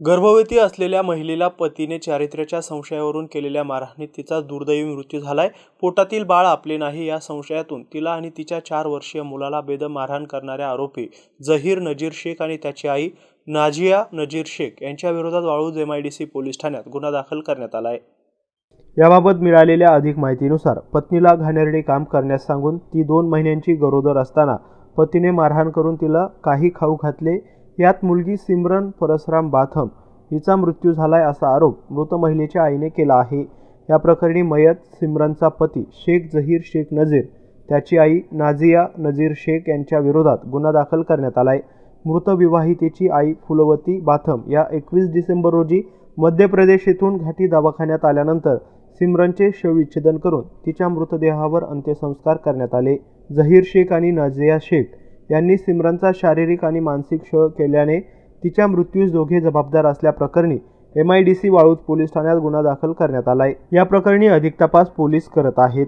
गर्भवती असलेल्या महिलेला पतीने चारित्र्याच्या संशयावरून केलेल्या मारहाणीत तिचा दुर्दैवी मृत्यू झालाय. पोटातील बाळ आपले नाही या संशयातून तिला आणि तिच्या चार वर्षीय मुलाला बेदम मारहाण करणाऱ्या आरोपी जहीर नजीर शेख आणि त्याची आई नाझिया नजीर शेख यांच्या विरोधात वाळूज एमआयडीसी पोलीस ठाण्यात गुन्हा दाखल करण्यात आला आहे याबाबत मिळालेल्या अधिक माहितीनुसार पत्नीला घाणेरडे काम करण्यास सांगून ती दोन महिन्यांची गरोदर असताना पतीने मारहाण करून तिला काही खाऊ घातले. यात मुलगी सिमरन परसराम बाथम हिचा मृत्यू झालाय असा आरोप मृत महिलेच्या आईने केला आहे. या प्रकरणी मयत सिमरनचा पती शेख जहीर शेख नजीर त्याची आई नाझिया नजीर शेख यांच्या विरोधात गुन्हा दाखल करण्यात आलाय. मृत विवाहितेची आई फुलवती बाथम या एकवीस डिसेंबर रोजी मध्य प्रदेश येथून घाटी दवाखान्यात आल्यानंतर सिमरनचे शवविच्छेदन करून तिच्या मृतदेहावर अंत्यसंस्कार करण्यात आले. जहीर शेख आणि नाझिया शेख यांनी सिमरनचा शारीरिक आणि मानसिक छळ केल्याने तिच्या मृत्यूस दोघे जबाबदार असल्याप्रकरणी M I D C Waluj police ठाण्यात गुन्हा दाखल करण्यात आला आहे या प्रकरणी अधिक तपास पोलीस करत आहेत.